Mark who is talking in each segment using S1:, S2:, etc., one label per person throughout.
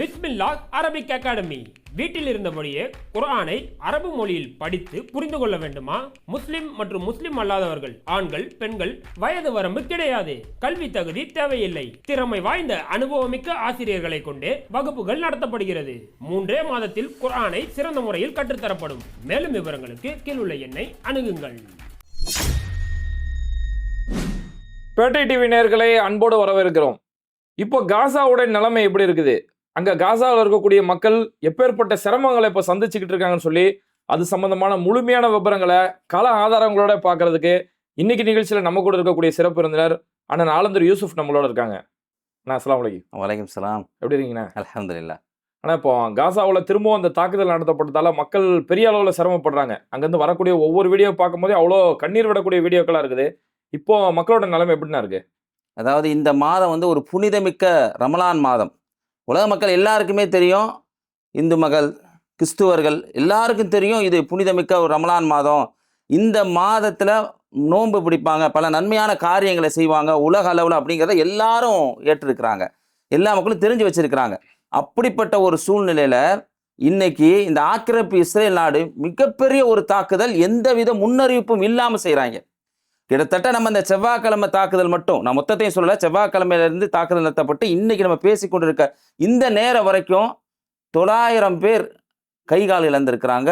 S1: பிஸ்மில்லா Arabic academy. வீட்டில் இருந்தபடியே குரானை அரபு மொழியில் படித்து புரிந்து கொள்ள வேண்டுமா? முஸ்லிம் மற்றும் முஸ்லிம் அல்லாதவர்கள் ஆண்கள் பெண்கள் வயது வரம்பு கிடையாது. கல்வி தகுதி தேவையில்லை. திறமை வாய்ந்த அனுபவமிக்க ஆசிரியர்களை கொண்டே வகுப்புகள் நடத்தப்படுகிறது. மூன்றே மாதத்தில் குரானை சிறந்த முறையில் கற்றுத்தரப்படும். மேலும் விவரங்களுக்கு கீழுள்ள எண்ணை அணுகுங்கள்.
S2: பேட்டை டிவி நேர்களை அன்போடு வரவேற்கிறோம். இப்போ காசாவுடைய நிலைமை எப்படி இருக்குது? அங்க காசாவில் இருக்கக்கூடிய மக்கள் எப்பேற்பட்ட சிரமங்களை இப்போ சந்திச்சுக்கிட்டு இருக்காங்கன்னு சொல்லி அது சம்பந்தமான முழுமையான விவரங்களை கள ஆதாரங்களோட பார்க்கறதுக்கு இன்னைக்கு நிகழ்ச்சியில் நம்ம கூட இருக்கக்கூடிய சிறப்பு விருந்தினர் அண்ணன் ஆலந்தூர் யூசுப் நம்மளோட இருக்காங்க. அண்ணா அஸ்லாம் வலைக்கும்
S3: வலைக்கம் சலாம்.
S2: எப்படி இருக்கீங்கண்ணா?
S3: அல்ஹம்துலில்லா.
S2: ஆனால் இப்போ காசாவில் திரும்பவும் அந்த தாக்குதல் நடத்தப்பட்டதால மக்கள் பெரிய அளவில் சிரமப்படுறாங்க. அங்கேருந்து வரக்கூடிய ஒவ்வொரு வீடியோ பார்க்கும்போதே அவ்வளோ கண்ணீர் விடக்கூடிய வீடியோக்களாக இருக்குது. இப்போ மக்களோட நிலைமை எப்படிண்ணா இருக்கு?
S3: அதாவது இந்த மாதம் வந்து ஒரு புனிதமிக்க ரமலான் மாதம். உலக மக்கள் எல்லாருக்குமே தெரியும். இந்து மகள் கிறிஸ்துவர்கள் எல்லாருக்கும் தெரியும் இது புனிதமிக்க ஒரு ரமலான் மாதம். இந்த மாதத்தில் நோன்பு பிடிப்பாங்க பல நன்மையான காரியங்களை செய்வாங்க உலக அளவில் அப்படிங்கிறத எல்லாரும் ஏற்றிருக்கிறாங்க. எல்லா மக்களும் தெரிஞ்சு வச்சிருக்கிறாங்க. அப்படிப்பட்ட ஒரு சூழ்நிலையில் இன்னைக்கு இந்த ஆக்கிரமிப்பு இஸ்ரேல் நாடு மிகப்பெரிய ஒரு தாக்குதல் எந்தவித முன்னறிவிப்பும் இல்லாமல் செய்கிறாங்க கிட்டத்தட்ட நம்ம இந்த செவ்வாய்க்கிழமை தாக்குதல் மட்டும் நான் மொத்தத்தையும் சொல்லல செவ்வாய்க்கிழமையிலிருந்து தாக்குதல் நடத்தப்பட்டு இன்னைக்கு நம்ம பேசி கொண்டிருக்க இந்த நேரம் வரைக்கும் தொள்ளாயிரம் பேர் கை கால் இழந்திருக்கிறாங்க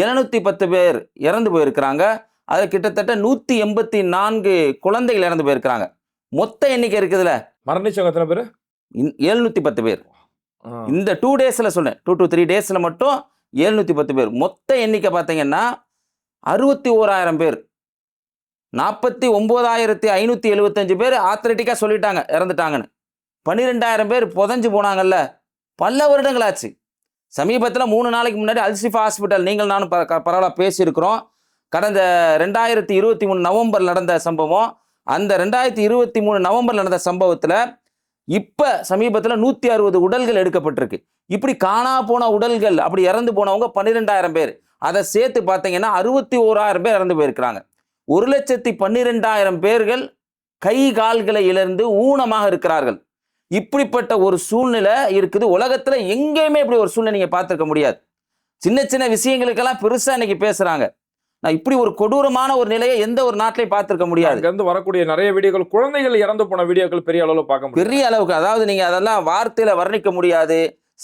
S3: இருநூத்தி பத்து பேர் இறந்து போயிருக்கிறாங்க அது கிட்டத்தட்ட நூற்றி எண்பத்தி நான்கு குழந்தைகள் இறந்து போயிருக்கிறாங்க. மொத்த எண்ணிக்கை இருக்குதுல.
S2: மரணிச்சவங்க எத்தனை பேர்?
S3: எழுநூற்றி பத்து பேர். இந்த டூ டேஸில் சொன்னேன் டூ டு த்ரீ டேஸில் மட்டும் எழுநூற்றி பத்து பேர். மொத்த எண்ணிக்கை பார்த்தீங்கன்னா அறுபத்தி ஓராயிரம் பேர். நாற்பத்தி ஒம்போதாயிரத்தி ஐநூற்றி எழுபத்தஞ்சு பேர் ஆத்லெட்டிக்காக சொல்லிட்டாங்க இறந்துட்டாங்கன்னு. பன்னிரெண்டாயிரம் பேர் புதஞ்சு போனாங்கல்ல. பல வருடங்களாச்சு. சமீபத்தில் மூணு நாளைக்கு முன்னாடி அல்சிஃபா ஹாஸ்பிட்டல் நீங்கள் நானும் பரவாயில்ல பேசியிருக்கிறோம். கடந்த ரெண்டாயிரத்தி இருபத்தி மூணு நவம்பர் நடந்த சம்பவம். அந்த ரெண்டாயிரத்தி இருபத்தி மூணு நவம்பர் நடந்த சம்பவத்தில் இப்போ சமீபத்தில் நூற்றி அறுபது உடல்கள் எடுக்கப்பட்டிருக்கு. இப்படி காணா போன உடல்கள் அப்படி இறந்து போனவங்க பன்னிரெண்டாயிரம் பேர். அதை சேர்த்து பார்த்தீங்கன்னா அறுபத்தி ஓராயிரம் பேர் இறந்து போயிருக்கிறாங்க. ஒரு லட்சத்தி பன்னிரெண்டாயிரம் பேர்கள் கை கால்களை இழந்து ஊனமாக இருக்கிறார்கள். இப்படிப்பட்ட ஒரு சூழ்நிலை இருக்குது. உலகத்துல எங்கேயுமே இப்படி ஒரு சூழ்நிலை நீங்க பார்த்திருக்க முடியாது. சின்ன சின்ன விஷயங்களுக்கெல்லாம் பெருசா இன்னைக்கு பேசுறாங்க. நான் இப்படி ஒரு கொடூரமான ஒரு நிலையை எந்த ஒரு நாட்டிலையும் பார்த்திருக்க முடியாது.
S2: அங்கேருந்து வரக்கூடிய நிறைய வீடியோக்கள் குழந்தைகள் இறந்து போன வீடியோக்கள் பெரிய அளவில் பார்க்க முடியும்
S3: பெரிய அளவுக்கு. அதாவது நீங்க அதெல்லாம் வார்த்தையில வர்ணிக்க முடியாது.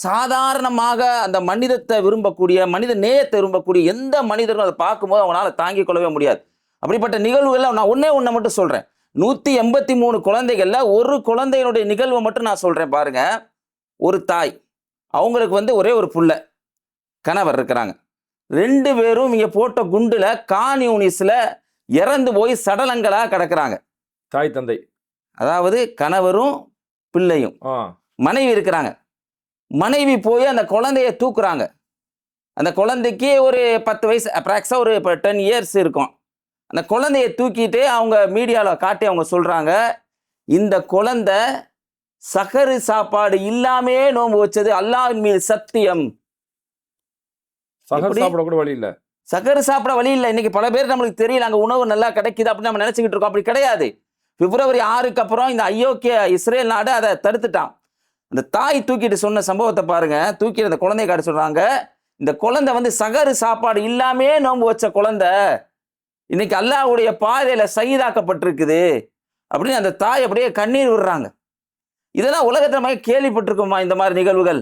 S3: சாதாரணமாக அந்த மனிதத்தை விரும்பக்கூடிய மனித நேயத்தை விரும்பக்கூடிய எந்த மனிதரும் அதை பார்க்கும்போது அவனால தாங்கிக் கொள்ளவே முடியாது. அப்படிப்பட்ட நிகழ்வுகளை நான் ஒண்ணே ஒண்ணை மட்டும் சொல்றேன். நூத்தி எண்பத்தி மூணு குழந்தைகள்ல ஒரு குழந்தையினுடைய நிகழ்வை மட்டும் நான் சொல்றேன் பாருங்க. ஒரு தாய். அவங்களுக்கு வந்து ஒரே ஒரு புள்ள. கணவர் இருக்கிறாங்க. ரெண்டு பேரும் இங்க போட்ட குண்டுல கான் யூனிஸ்ல இறந்து போய் சடலங்களா கிடக்குறாங்க.
S2: தாய் தந்தை.
S3: அதாவது கணவரும் பிள்ளையும். மனைவி இருக்கிறாங்க. மனைவி போய் அந்த குழந்தைய தூக்குறாங்க. அந்த குழந்தைக்கு ஒரு பத்து வயசு அப்ராக்ஸாக ஒரு இப்போ டென் இயர்ஸ் இருக்கும். அந்த குழந்தைய தூக்கிட்டு அவங்க மீடியாவில் காட்டி அவங்க சொல்கிறாங்க இந்த குழந்தை சகரு சாப்பாடு இல்லாமே நோன்பு வச்சது அல்லாஹ்வின் மீது சத்தியம்.
S2: சகர்? சாப்பிட கூட வழி இல்ல.
S3: சக்கரை சாப்பிட வழி இல்லை. இன்னைக்கு பல பேர் நம்மளுக்கு தெரியல அங்கே உணவு நல்லா கிடைக்குது அப்படின்னு நம்ம நினச்சிக்கிட்டு இருக்கோம். அப்படி கிடையாது. பிப்ரவரி ஆறுக்கு அப்புறம் இந்த அயோக்கிய இஸ்ரேல் நாடு அதை தடுத்துட்டான். அந்த தாய் தூக்கிட்டு சொன்ன சம்பவத்தை பாருங்க. தூக்கி அந்த குழந்தைய காட்ட சொல்றாங்க இந்த குழந்தை வந்து சகரு சாப்பாடு இல்லாமே நோன்பு வச்ச குழந்தை. இன்னைக்கு அல்லாஹ்வுடைய பாதையில சகிதாக்கப்பட்டிருக்குது அப்படின்னு அந்த தாய் அப்படியே கண்ணீர் விடுறாங்க. இதெல்லாம் உலகத்துல மாதிரி கேள்விப்பட்டிருக்கோமா இந்த மாதிரி நிகழ்வுகள்?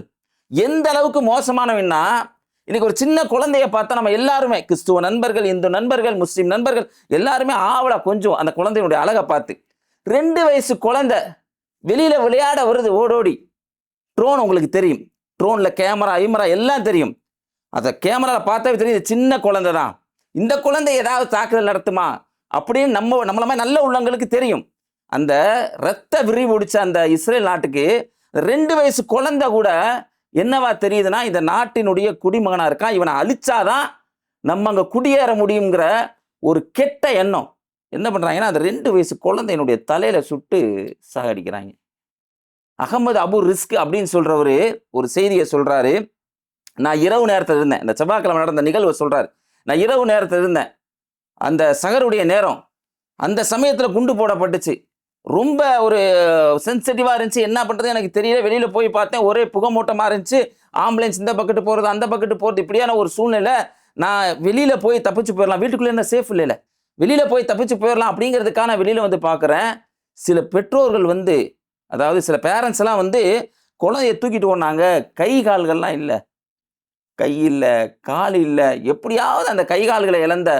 S3: எந்த அளவுக்கு மோசமானவன்னா இன்னைக்கு ஒரு சின்ன குழந்தைய பார்த்தா நம்ம எல்லாருமே கிறிஸ்துவ நண்பர்கள் இந்து நண்பர்கள் முஸ்லீம் நண்பர்கள் எல்லாருமே ஆவலா கொஞ்சம் அந்த குழந்தையினுடைய அழகை பார்த்து ரெண்டு வயசு குழந்தை வெளியில விளையாட வருது ஓடோடி. ட்ரோன் உங்களுக்கு தெரியும். ட்ரோன்ல கேமரா ஐமரா எல்லாம் தெரியும். அதை கேமராவில் பார்த்தாவே தெரியும் இது சின்ன குழந்தை தான் இந்த குழந்தை ஏதாவது தாக்குதல் நடத்துமா? அப்படின்னு நம்ம நம்மள மாதிரி நல்ல உள்ளங்களுக்கு தெரியும். அந்த ரத்த விரிவுடிச்ச அந்த இஸ்ரேல் நாட்டுக்கு ரெண்டு வயசு குழந்தை கூட என்னவா தெரியுதுன்னா இந்த நாட்டினுடைய குடிமகனாக இருக்கான். இவனை அழிச்சாதான் நம்ம அங்கே குடியேற முடியுங்கிற ஒரு கெட்ட எண்ணம். என்ன பண்ணுறாங்கன்னா அந்த ரெண்டு வயசு குழந்தையினுடைய தலையில சுட்டு சாகடிக்கிறாங்க. அகமது அபு ரிஸ்க் அப்படின்னு சொல்றவரு ஒரு செய்தியை சொல்றாரு. நான் இரவு நேரத்தில் இருந்தேன். இந்த செவ்வாய்க்கிழமை நடந்த நிகழ்வை சொல்றாரு. நான் இரவு நேரத்தில் இருந்தேன். அந்த சகருடைய நேரம் அந்த சமயத்தில் குண்டு போடப்பட்டுச்சு. ரொம்ப ஒரு சென்சிட்டிவாக இருந்துச்சு. என்ன பண்ணுறது எனக்கு தெரியல. வெளியில் போய் பார்த்தேன். ஒரே புகமூட்டமாக இருந்துச்சு. ஆம்புலன்ஸ் இந்த பக்கெட்டு போகிறது அந்த பக்கெட்டு போகிறது இப்படியான ஒரு சூழ்நிலை. நான் வெளியில் போய் தப்பிச்சு போயிடலாம் வீட்டுக்குள்ளே என்ன சேஃப் இல்லைல்ல. வெளியில் போய் தப்பிச்சு போயிடலாம் அப்படிங்கிறதுக்காக வெளியில் வந்து பார்க்குறேன். சில பெற்றோர்கள் வந்து அதாவது சில பேரண்ட்ஸ் எல்லாம் வந்து குழந்தைய தூக்கிட்டு போனாங்க. கை கால்கள்லாம் இல்லை. கை இல்லை கால் இல்லை எப்படியாவது அந்த கை கால்களை இழந்த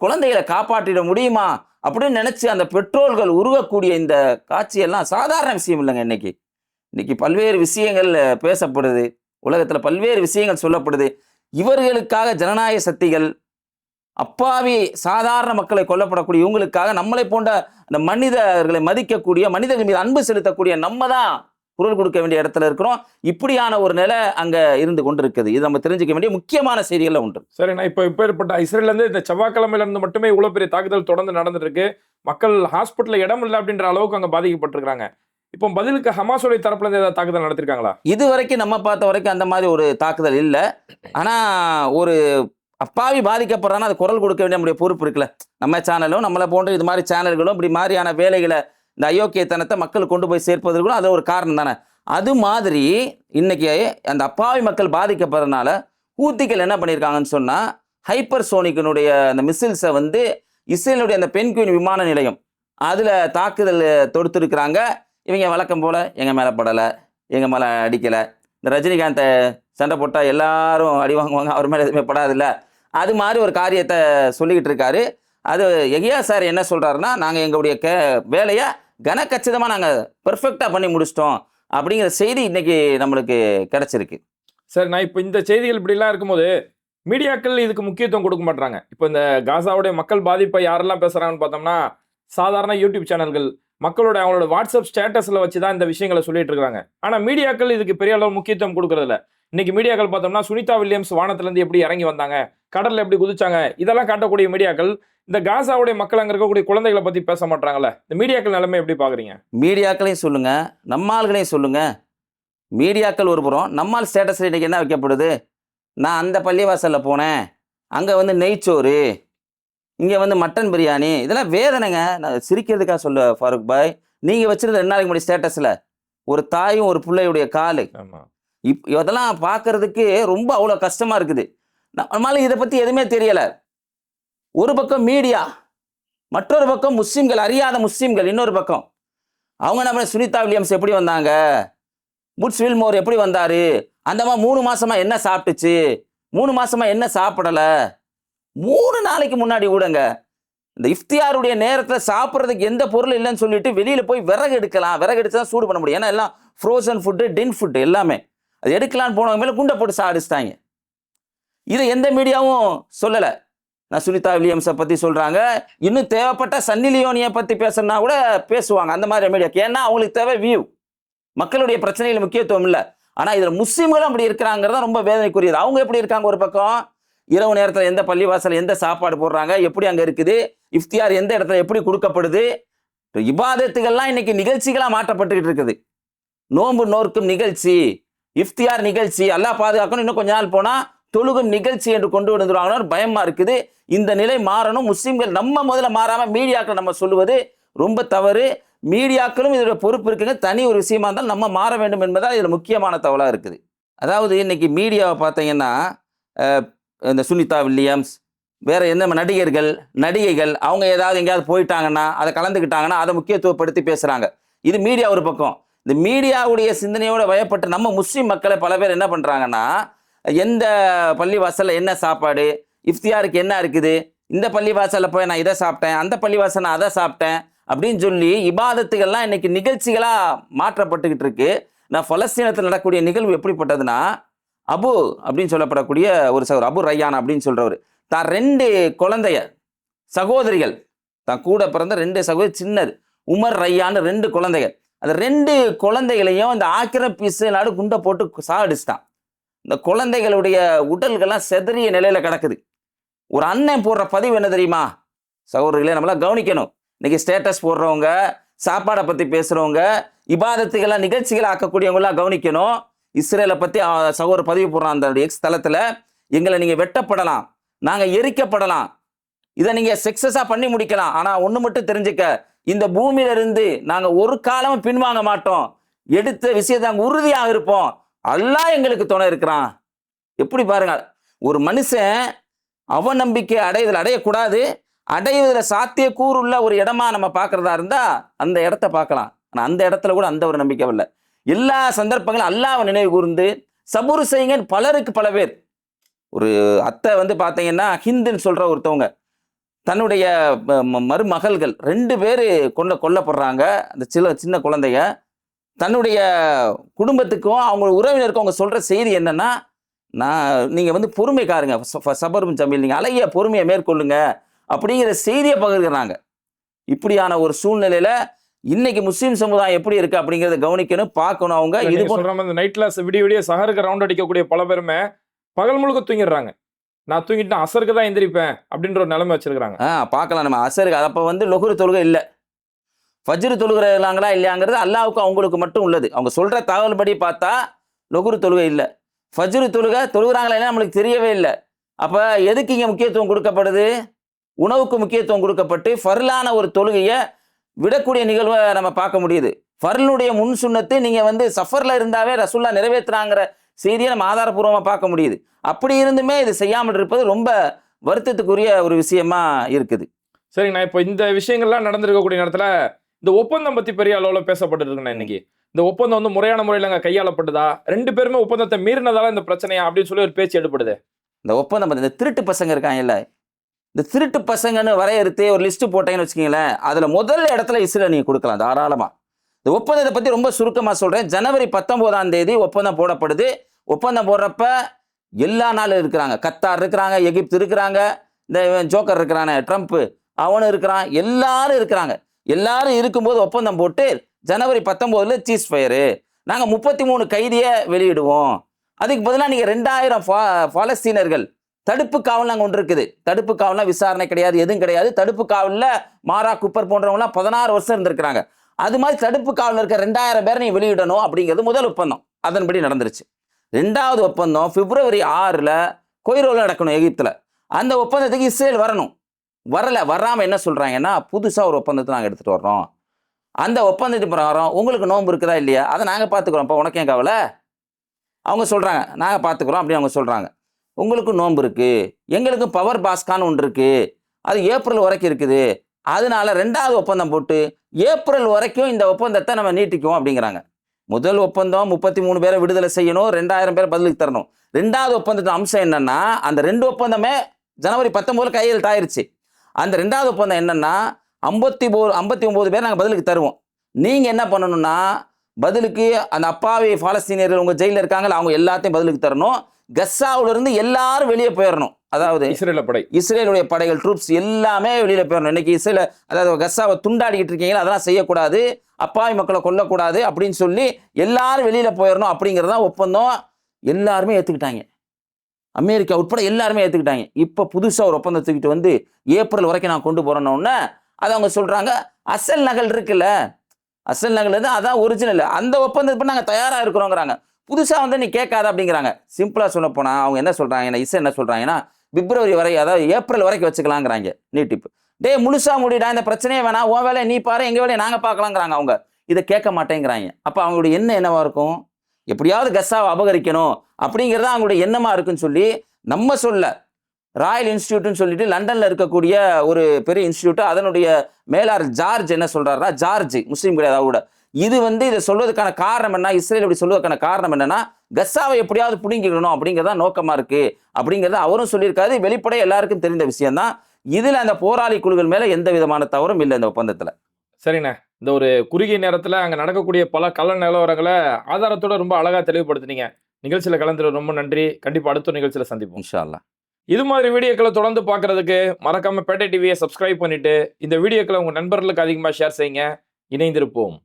S3: குழந்தைகளை காப்பாற்றிட முடியுமா அப்படின்னு நினச்சி அந்த பெற்றோர்கள் உருவக்கூடிய இந்த காட்சியெல்லாம் சாதாரண விஷயம் இல்லைங்க இன்னைக்கு. இன்னைக்கு பல்வேறு விஷயங்கள் பேசப்படுது. உலகத்தில் பல்வேறு விஷயங்கள் சொல்லப்படுது. இவர்களுக்காக ஜனநாயக சக்திகள் அப்பாவி சாதாரண மக்களை கொல்லப்படக்கூடிய இவங்களுக்காக நம்மளை போன்ற அந்த மனிதர்களை மதிக்கக்கூடிய மனிதர்கள் மீது அன்பு செலுத்தக்கூடிய நம்ம தான் குரல் கொடுக்க வேண்டிய இடத்துல இருக்கிறோம். இப்படியான ஒரு நிலை அங்க இருந்து கொண்டிருக்குது. இது நம்ம தெரிஞ்சுக்க வேண்டிய முக்கியமான செய்திகள்ல உண்டு
S2: சரிண்ணா இப்போ இப்பேற்பட்ட இஸ்ரேல்ல இருந்து இந்த செவ்வாய்க்கிழமையில இருந்து மட்டுமே இவ்வளவு பெரிய தாக்குதல் தொடர்ந்து நடந்துட்டு இருக்கு மக்கள் ஹாஸ்பிட்டல்ல இடம் இல்லை அப்படின்ற அளவுக்கு அங்க பாதிக்கப்பட்டிருக்காங்க இப்போ பதிலுக்கு ஹமாஸோடைய தரப்புல இருந்து ஏதாவது தாக்குதல் நடத்திருக்காங்களா?
S3: இது வரைக்கும் நம்ம பார்த்த வரைக்கும் அந்த மாதிரி ஒரு தாக்குதல் இல்லை. ஆனா ஒரு அப்பாவி பாதிக்கப்படுறான்னா அது குரல் கொடுக்க வேண்டிய நம்முடைய பொறுப்பு இருக்குல்ல. நம்ம சேனலும் நம்மளை போன்ற இது மாதிரி சேனல்களும் இப்படி மாதிரியான வேலைகளை இந்த அயோக்கியத்தனத்தை மக்கள் கொண்டு போய் சேர்ப்பதற்கும் அது ஒரு காரணம் தானே? அது மாதிரி இன்னைக்கு அந்த அப்பாவி மக்கள் பாதிக்கப்படுறதுனால ஊத்திகள் என்ன பண்ணியிருக்காங்கன்னு சொன்னால் ஹைப்பர் சோனிக்கினுடைய அந்த மிசில்ஸை வந்து இஸ்ரேலுடைய அந்த பென்குயின் விமான நிலையம் அதில் தாக்குதல் தொடுத்துருக்குறாங்க. இவங்க வழக்கம் போல் எங்கள் மேலே படலை எங்கள் மேலே அடிக்கலை. இந்த ரஜினிகாந்தை சண்டை போட்டால் எல்லாரும் அடி வாங்குவாங்க அவர் மேலே எதுவுமே படாதில்ல. அது மாதிரி ஒரு காரியத்தை சொல்லிக்கிட்டு இருக்காரு. அது எகியா சார் என்ன சொல்கிறாருன்னா நாங்கள் எங்களுடைய கே வேலையை கனக்கச்சிதமாக நாங்கள் பெர்ஃபெக்டாக பண்ணி முடிச்சிட்டோம் அப்படிங்கிற செய்தி இன்னைக்கு நம்மளுக்கு கிடைச்சிருக்கு.
S2: சார் நான் இப்போ இந்த செய்திகள் இப்படிலாம் இருக்கும்போது மீடியாக்கள் இதுக்கு முக்கியத்துவம் கொடுக்க மாட்டாங்க இப்போ இந்த காசாவுடைய மக்கள் பாதிப்பை யாரெல்லாம் பேசுகிறாங்கன்னு பார்த்தோம்னா சாதாரண யூடியூப் சேனல்கள் மக்களோட அவங்களோட வாட்ஸ்அப் ஸ்டேட்டஸில் வச்சு தான் இந்த விஷயங்களை சொல்லிட்டு இருக்காங்க. ஆனால் மீடியாக்கள் இதுக்கு பெரிய அளவு முக்கியத்துவம் கொடுக்கறது இன்னைக்கு மீடியாக்கள் பார்த்தோம்னா சுனிதா வில்லியம்ஸ் வானத்துலேருந்து எப்படி இறங்கி வந்தாங்க? கடல்ல எப்படி குதிச்சாங்க? இதெல்லாம் காட்டக்கூடிய மீடியாக்கள் இந்த காசாவுடைய மக்கள் அங்க இருக்கக்கூடிய குழந்தைகளை பத்தி பேச மாட்டாங்கல்ல இந்த மீடியாக்கள் நிலைமை எப்படி பாக்குறீங்க?
S3: மீடியாக்களையும் சொல்லுங்க நம்ம ஆள்களையும் சொல்லுங்க. மீடியாக்கள் ஒரு புறம் நம்மால் ஸ்டேட்டஸில் இன்னைக்கு என்ன வைக்கப்படுது? நான் அந்த பள்ளிவாசலில் போனேன் அங்கே வந்து நெய்ச்சோறு இங்கே வந்து மட்டன் பிரியாணி இதெல்லாம் வேதனைங்க நான் சிரிக்கிறதுக்காக சொல்ல ஃபாரூக் பாய். நீங்கள் வச்சிருந்த ரெண்டு நாளைக்கு முன்னாடி ஸ்டேட்டஸில் ஒரு தாயும் ஒரு பிள்ளையுடைய காலு. இப் இதெல்லாம் பார்க்கறதுக்கு ரொம்ப அவ்வளோ கஷ்டமாக இருக்குது. நம்மளால இதை பற்றி எதுவுமே தெரியலை. ஒரு பக்கம் மீடியா மற்றொரு பக்கம் முஸ்லீம்கள் அறியாத முஸ்லீம்கள் இன்னொரு பக்கம். அவங்க நம்ம சுனிதா வில்லியம்ஸ் எப்படி வந்தாங்க? புட்ஸ் வில்மோர் எப்படி வந்தாரு? அந்த மாதிரி மூணு மாசமா என்ன சாப்பிட்டுச்சு? மூணு மாசமா என்ன சாப்பிடல? மூணு நாளைக்கு முன்னாடி கூடங்க இந்த இஃப்தியாருடைய நேரத்தில் சாப்பிட்றதுக்கு எந்த பொருள் இல்லைன்னு சொல்லிட்டு வெளியில் போய் விறகு எடுக்கலாம். விறகு எடுத்து தான் சூடு பண்ண முடியும். ஏன்னா எல்லாம் ஃப்ரோசன் ஃபுட்டு டின் ஃபுட்டு எல்லாமே. அது எடுக்கலான்னு போனவங்க மேலே குண்டை போட்டு சாடிச்சிட்டாங்க. இதை எந்த மீடியாவும் சொல்லலை. நான் சுனிதா வில்லியம்ஸை பற்றி சொல்கிறாங்க இன்னும் தேவைப்பட்ட சன்னி லியோனியை பற்றி பேசுனா கூட பேசுவாங்க. அந்த மாதிரி மீடியாக்கு ஏன்னா அவங்களுக்கு தேவை வியூ மக்களுடைய பிரச்சனையில் முக்கியத்துவம் இல்லை. ஆனால் இதில் முஸ்லீம்களும் அப்படி இருக்கிறாங்கிறது தான் ரொம்ப வேதனைக்குரியது. அவங்க எப்படி இருக்காங்க ஒரு பக்கம்? இரவு நேரத்தில் எந்த பள்ளிவாசல் எந்த சாப்பாடு போடுறாங்க? எப்படி அங்கே இருக்குது? இஃப்தியார் எந்த இடத்துல எப்படி கொடுக்கப்படுது? இபாதத்துகள்லாம் இன்னைக்கு நிகழ்ச்சிகளாக மாற்றப்பட்டுக்கிட்டு இருக்குது. நோன்பு நோர்க்கும் நிகழ்ச்சி இஃப்தியார் நிகழ்ச்சி எல்லாம் பாதுகாக்கணும் இன்னும் கொஞ்ச நாள் போனால் தொழுகும் நிகழ்ச்சி என்று கொண்டு வந்துருவாங்கன்னு பயமா இருக்குது. இந்த நிலை மாறணும். முஸ்லீம்கள் நம்ம முதல்ல மாறாம மீடியாக்கள் நம்ம சொல்லுவது ரொம்ப தவறு. மீடியாக்களும் இதோட பொறுப்பு இருக்குங்க. தனி ஒரு விஷயமா இருந்தாலும் நம்ம மாற வேண்டும் என்பதால் இதில் முக்கியமான தவளாக இருக்குது. அதாவது இன்னைக்கு மீடியாவை பார்த்தீங்கன்னா இந்த சுனிதா வில்லியம்ஸ் வேற எந்த நடிகர்கள் நடிகைகள் அவங்க ஏதாவது எங்கேயாவது போயிட்டாங்கன்னா அதை கலந்துக்கிட்டாங்கன்னா அதை முக்கியத்துவப்படுத்தி பேசுறாங்க. இது மீடியா ஒரு பக்கம். இந்த மீடியாவுடைய சிந்தனையோட வயப்பட்ட நம்ம முஸ்லீம் மக்களை பல பேர் என்ன பண்றாங்கன்னா எந்த பள்ளிவாசலில் என்ன சாப்பாடு? இஃப்தியாருக்கு என்ன இருக்குது? இந்த பள்ளிவாசலில் போய் நான் இதை சாப்பிட்டேன் அந்த பள்ளிவாசல் நான் அதை சாப்பிட்டேன் அப்படின்னு சொல்லி இபாதத்துகள்லாம் இன்னைக்கு நிகழ்ச்சிகளாக மாற்றப்பட்டுக்கிட்டு இருக்கு. நான் பலஸ்தீனத்தில் நடக்கக்கூடிய நிகழ்வு எப்படிப்பட்டதுன்னா அபு அப்படின்னு சொல்லப்படக்கூடிய ஒரு சகோதரர் அபு ரையான் அப்படின்னு சொல்கிறவர் தான் ரெண்டு குழந்தைய சகோதரிகள் தான் கூட பிறந்த ரெண்டு சகோதரி சின்னது உமர் ரையான்னு ரெண்டு குழந்தைகள். அந்த ரெண்டு குழந்தைகளையும் அந்த ஆக்கிரமிப்பு இஸ்ரேலாடு குண்டை போட்டு சாகடிச்சிட்டான். இந்த குழந்தைகளுடைய உடல்கள்லாம் செதறிய நிலையில கிடக்குது. ஒரு அண்ணன் போடுற பதிவு என்ன தெரியுமா? சகோதரர்களே நம்மளாம் கவனிக்கணும். இன்னைக்கு ஸ்டேட்டஸ் போடுறவங்க சாப்பாடை பத்தி பேசுறவங்க இபாதத்துக்கெல்லாம் நிகழ்ச்சிகளை ஆக்கக்கூடியவங்களாம் கவனிக்கணும். இஸ்ரேலை பத்தி சகோதர பதிவு போடுறான் அந்த எக்ஸ் தளத்துல. எங்களை நீங்க வெட்டப்படலாம். நாங்க எரிக்கப்படலாம். இதை நீங்க சக்சஸா பண்ணி முடிக்கலாம். ஆனா ஒண்ணு மட்டும் தெரிஞ்சுக்க. இந்த பூமியில இருந்து நாங்க ஒரு காலமும் பின்வாங்க மாட்டோம். எடுத்த விஷயத்தை நாங்கள் உறுதியாக இருப்போம். அல்லாஹ் எங்களுக்கு துணை இருக்கிறான். எப்படி பாருங்க ஒரு மனுஷன் அவநம்பிக்கை அடையதில் அடையக்கூடாது அடைவதில் சாத்தியக்கூறு உள்ள ஒரு இடமா நம்ம பார்க்கறதா இருந்தா அந்த இடத்த பார்க்கலாம். ஆனால் அந்த இடத்துல கூட அந்த ஒரு நம்பிக்கை இல்லை எல்லா சந்தர்ப்பங்களும் அல்லாவை நினைவு கூர்ந்து சபுரு செய்யுங்கன்னு பலருக்கு பல பேர். ஒரு அத்தை வந்து பார்த்தீங்கன்னா ஹிந்துன்னு சொல்ற ஒருத்தவங்க தன்னுடைய ம- ம- மருமகள்கள் ரெண்டு பேர் கொல்ல கொல்லப்படுறாங்க. அந்த சில சின்ன குழந்தைய தன்னுடைய குடும்பத்துக்கும் அவங்க உறவினருக்கும் அவங்க சொல்ற செய்தி என்னன்னா நான் நீங்க வந்து பொறுமைக்காருங்க ச- சபரும் ஜமீல் நீங்க அழகிய பொறுமையை மேற்கொள்ளுங்க அப்படிங்கிற செய்தியை பகிர்கிறாங்க. இப்படியான ஒரு சூழ்நிலையில இன்னைக்கு முஸ்லீம் சமுதாயம் எப்படி இருக்கு அப்படிங்கறத கவனிக்கணும் பார்க்கணும் அவங்க. இது
S2: சொல்ற மாதிரி நைட்ல விடிய விடிய சஹருக்கு ரவுண்ட் அடிக்கக்கூடிய பல பேருமே பகல் முழுக்க தூங்கிடுறாங்க. நான் தூங்கிட்டு அசருக்கு தான் எந்திரிப்பேன் அப்படின்ற ஒரு நிலைமை வச்சிருக்காங்க
S3: ஆ பார்க்கலாம் நம்ம. அசருக்கு அப்போ வந்து லொகுரு தொழுகை இல்லை. ஃபஜ்ரு தொழுகிறாங்களா இல்லையாங்கிறது அல்லாவுக்கு அவங்களுக்கு மட்டும் உள்ளது. அவங்க சொல்கிற தகவல் படி பார்த்தா நுகுரு தொழுகை இல்லை. ஃபஜ்ரு தொழுகை தொழுகிறாங்களா நம்மளுக்கு தெரியவே இல்லை. அப்போ எதுக்கு இங்கே முக்கியத்துவம் கொடுக்கப்படுது? உணவுக்கு முக்கியத்துவம் கொடுக்கப்பட்டு ஃபர்லான ஒரு தொழுகையை விடக்கூடிய நிகழ்வை நம்ம பார்க்க முடியுது. ஃபர்லுடைய முன் சுண்ணத்து நீங்கள் வந்து சஃபரில் இருந்தாவே ரசுல்லா நிறைவேற்றுறாங்கிற செய்தியை நம்ம ஆதாரப்பூர்வமாக பார்க்க முடியுது. அப்படி இருந்துமே இது செய்யாமல் இருப்பது ரொம்ப வருத்தத்துக்குரிய ஒரு விஷயமா இருக்குது.
S2: சரிங்கண்ணா இப்போ இந்த விஷயங்கள்லாம் நடந்திருக்கக்கூடிய நேரத்தில் இந்த ஒப்பந்தம் பத்தி பெரிய அளவுல பேசப்பட்டுருக்குண்ணா இன்னைக்கு. இந்த ஒப்பந்தம் வந்து முறையான முறையில் அங்கே கையாளப்பட்டதா? ரெண்டு பேருமே ஒப்பந்தத்தை மீறினதால இந்த பிரச்சனையா அப்படின்னு சொல்லி ஒரு பேச்சு எடுப்படுது
S3: இந்த ஒப்பந்தம் இந்த திருட்டு பசங்க இருக்காங்கல்ல இந்த திருட்டு பசங்கன்னு வரையறுத்து ஒரு லிஸ்ட் போட்டேன்னு வச்சுக்கீங்களேன் அதுல முதல் இடத்துல இஸ்ரேல் நீங்க கொடுக்கலாம் தாராளமா. இந்த ஒப்பந்தத்தை பத்தி ரொம்ப சுருக்கமா சொல்றேன். ஜனவரி பத்தொன்பதாம் தேதி ஒப்பந்தம் போடப்படுது. ஒப்பந்தம் போடுறப்ப எல்லா நாளும் இருக்கிறாங்க. கத்தார் இருக்கிறாங்க எகிப்து இருக்கிறாங்க இந்த ஜோக்கர் இருக்கிறானே ட்ரம்ப் அவனும் இருக்கிறான் எல்லாரும் இருக்கிறாங்க. எல்லாரும் இருக்கும்போது ஒப்பந்தம் போட்டு ஜனவரி பத்தொம்போதுல சீஸ் ஃபயரு நாங்கள் முப்பத்தி மூணு கைதியை வெளியிடுவோம். அதுக்கு பதிலாக நீங்கள் ரெண்டாயிரம் பா பாலஸ்தீனர்கள் தடுப்பு காவல் நாங்கள் ஒன்று இருக்குது. தடுப்பு காவல்னா விசாரணை கிடையாது எதுவும் கிடையாது. தடுப்பு காவலில் மாரா குப்பர் போன்றவங்களாம் பதினாறு வருஷம் இருந்திருக்கிறாங்க. அது மாதிரி தடுப்பு காவலில் இருக்க ரெண்டாயிரம் பேரை நீ வெளியிடணும் அப்படிங்கிறது முதல் ஒப்பந்தம். அதன்படி நடந்துருச்சு. ரெண்டாவது ஒப்பந்தம் பிப்ரவரி ஆறில் கொய்ரோவில் நடக்கணும் எகிப்தில். அந்த ஒப்பந்தத்துக்கு இஸ்ரேல் வரணும். வரல வராமல் என்ன சொல்கிறாங்கன்னா புதுசாக ஒரு ஒப்பந்தத்தை நாங்கள் எடுத்துகிட்டு வர்றோம். அந்த ஒப்பந்தத்து பிரகாரம் உங்களுக்கு நோன்பு இருக்குதா இல்லையா? அதை நாங்கள் பார்த்துக்குறோம். இப்போ உனக்கு ஏன் கவலை? அவங்க சொல்கிறாங்க நாங்கள் பார்த்துக்குறோம் அப்படின்னு அவங்க சொல்கிறாங்க உங்களுக்கும் நோன்பு இருக்குது எங்களுக்கும் பவர் பாஸ்கான்னு ஒன்று இருக்குது அது ஏப்ரல் வரைக்கும் இருக்குது. அதனால ரெண்டாவது ஒப்பந்தம் போட்டு ஏப்ரல் வரைக்கும் இந்த ஒப்பந்தத்தை நம்ம நீட்டிக்குவோம் அப்படிங்கிறாங்க. முதல் ஒப்பந்தம் முப்பத்தி மூணு பேரை விடுதலை செய்யணும் ரெண்டாயிரம் பேர் பதிலுக்கு தரணும். ரெண்டாவது ஒப்பந்தத்தின் அம்சம் என்னன்னா அந்த ரெண்டு ஒப்பந்தமே ஜனவரி பத்தொம்போது கையெழுத்தாயிருச்சு. அந்த ரெண்டாவது ஒப்பந்தம் என்னன்னா ஐம்பத்தி ஒம்பது ஐம்பத்தி ஒம்பது பேர் நாங்கள் பதிலுக்கு தருவோம். நீங்கள் என்ன பண்ணணும்னா பதிலுக்கு அந்த அப்பாவி பாலஸ்தீனியர்கள் உங்கள் ஜெயிலில் இருக்காங்களா அவங்க எல்லாத்தையும் பதிலுக்கு தரணும். கஸ்ஸாவுல இருந்து எல்லாரும் வெளியே போயிடணும் அதாவது
S2: இஸ்ரேல படை.
S3: இஸ்ரேலுடைய படைகள் ட்ரூப்ஸ் எல்லாமே வெளியில போயிடணும் இன்னைக்கு இஸ்ரேல அதாவது கஸ்ஸாவை துண்டாடிக்கிட்டு இருக்கீங்களா அதெல்லாம் செய்யக்கூடாது. அப்பாவி மக்களை கொல்லக்கூடாது அப்படின்னு சொல்லி எல்லாரும் வெளியில போயிடணும் அப்படிங்கிறது தான் ஒப்பந்தம். எல்லாருமே ஏத்துக்கிட்டாங்க. அமெரிக்கா உட்பட எல்லாருமே ஏற்றுக்கிட்டாங்க இப்போ புதுசாக ஒரு ஒப்பந்தத்துக்கிட்டு வந்து ஏப்ரல் வரைக்கும் நான் கொண்டு போகிறேன்னொன்னே அதை அவங்க சொல்கிறாங்க அசல் நகல் இருக்குல்ல அசல் நகல் தான் அதான் ஒரிஜினல் அந்த ஒப்பந்தத்துக்கு நாங்கள் தயாராக இருக்கிறோங்கிறாங்க. புதுசாக வந்து நீ கேட்காத அப்படிங்கிறாங்க. சிம்பிளாக சொல்ல போனால் அவங்க என்ன சொல்கிறாங்கன்னா இசை என்ன சொல்கிறாங்கன்னா பிப்ரவரி வரை அதாவது ஏப்ரல் வரைக்கும் வச்சுக்கலாங்கிறாங்க. நீட்டிப்பு டே முழுசாக முடிடா இந்த பிரச்சனையே வேணாம். உன் வேலையை நீ பாரு எங்கள் வேலையை நாங்கள் பார்க்கலாங்கிறாங்க அவங்க. இதை கேட்க மாட்டேங்கிறாங்க. அப்போ அவங்களுடைய என்ன என்னவாக இருக்கும்? எப்படியாவது கஸ்ஸாவை அபகரிக்கணும் அப்படிங்கிறது அவங்களுடைய எண்ணமாக இருக்குன்னு சொல்லி நம்ம சொல்ல ராயல் இன்ஸ்டியூட்னு சொல்லிட்டு லண்டன்ல இருக்கக்கூடிய ஒரு பெரிய இன்ஸ்டியூட் அதனுடைய மேலாளர் ஜார்ஜ் என்ன சொல்றாருன்னா ஜார்ஜ் முஸ்லீம் கிடையாது கூட இது வந்து இதை சொல்வதற்கான காரணம் என்ன இஸ்ரேல் இப்படி சொல்வதற்கான காரணம் என்னன்னா கஸ்ஸாவை எப்படியாவது பிடுங்கிக்கணும் அப்படிங்கிறதா நோக்கமா இருக்கு அப்படிங்கிறத அவரும் சொல்லியிருக்காரு. வெளிப்படைய எல்லாருக்கும் தெரிந்த விஷயம்தான். இதுல அந்த போராளி குழுக்கள் மேல எந்த விதமான தவறும் இல்லை இந்த ஒப்பந்தத்துல.
S2: சரிண்ணே. இந்த ஒரு குறுகிய நேரத்துல அங்க நடக்கக்கூடிய பல கள்ள நிலவரங்களை ஆதாரத்தோட ரொம்ப அழகா தெளிவுபடுத்துனீங்க. நிகழ்ச்சியில கலந்துரு ரொம்ப நன்றி. கண்டிப்பா அடுத்த நிகழ்ச்சியில சந்திப்போம்.
S3: இன்ஷா அல்லாஹ்
S2: இது மாதிரி வீடியோக்களை தொடர்ந்து பார்க்கறதுக்கு மறக்காம பேட்டை டிவியை சப்ஸ்கிரைப் பண்ணிட்டு இந்த வீடியோக்களை உங்க நண்பர்களுக்கு அதிகமாக ஷேர் செய்யுங்க. இணைந்திருப்போம்.